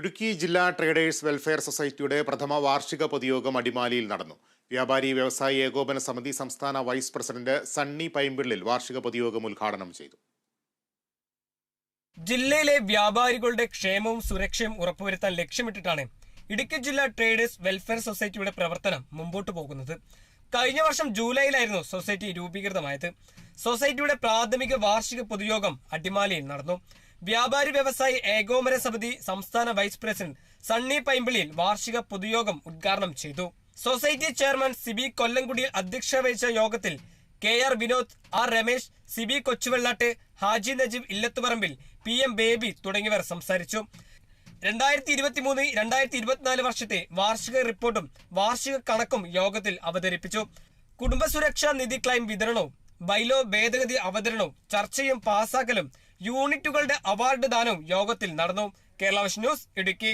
ഇടുക്കി ജില്ലാ traders welfare സൊസൈറ്റിയുടെ പ്രഥമ വാർഷിക പൊതുയോഗം അടിമാലിയിൽ നടന്നു. വ്യാപാരി വ്യവസായി ഏകോപന സമിതി സംസ്ഥാന വൈസ് പ്രസിഡന്റ് സണ്ണി പൈമ്പിള്ളിൽ വാർഷിക പൊതുയോഗം ഉദ്ഘാടനം ചെയ്തു. ജില്ലയിലെ വ്യാപാരികളുടെ ക്ഷേമവും സുരക്ഷയും ഉറപ്പുവരുത്താൻ ലക്ഷ്യമിട്ടിട്ടാണ് ഇടുക്കി ജില്ലാ ട്രേഡേഴ്സ് വെൽഫെയർ സൊസൈറ്റിയുടെ പ്രവർത്തനം മുമ്പോട്ട് പോകുന്നത്. കഴിഞ്ഞ വർഷം ജൂലൈയിലായിരുന്നു സൊസൈറ്റി രൂപീകൃതമായത്. സൊസൈറ്റിയുടെ പ്രാഥമിക വാർഷിക പൊതുയോഗം അടിമാലിയിൽ നടന്നു. വ്യാപാരി വ്യവസായി ഏകോപന സമിതി സംസ്ഥാന വൈസ് പ്രസിഡന്റ് സണ്ണി പൈമ്പിളിയിൽ വാർഷിക പൊതുയോഗം ഉദ്ഘാടനം ചെയ്തു. സൊസൈറ്റി ചെയർമാൻ സിബി കൊല്ലംകുടിയിൽ അധ്യക്ഷത വഹിച്ച യോഗത്തിൽ K R Vinod R Ramesh Sibi Kochuvellattu Haji Najeeb Illathuparambil P M Baby തുടങ്ങിയവർ സംസാരിച്ചു. രണ്ടായിരത്തി ഇരുപത്തി മൂന്ന് രണ്ടായിരത്തി ഇരുപത്തിനാല് വർഷത്തെ വാർഷിക റിപ്പോർട്ടും വാർഷിക കണക്കും യോഗത്തിൽ അവതരിപ്പിച്ചു. കുടുംബസുരക്ഷാ നിധി ക്ലൈം വിതരണവും ബൈലോ ഭേദഗതി അവതരണവും ചർച്ചയും പാസാക്കലും യൂണിറ്റുകളുടെ അവാർഡ് ദാനവും യോഗത്തിൽ നടന്നു. Kerala vision news Idukki.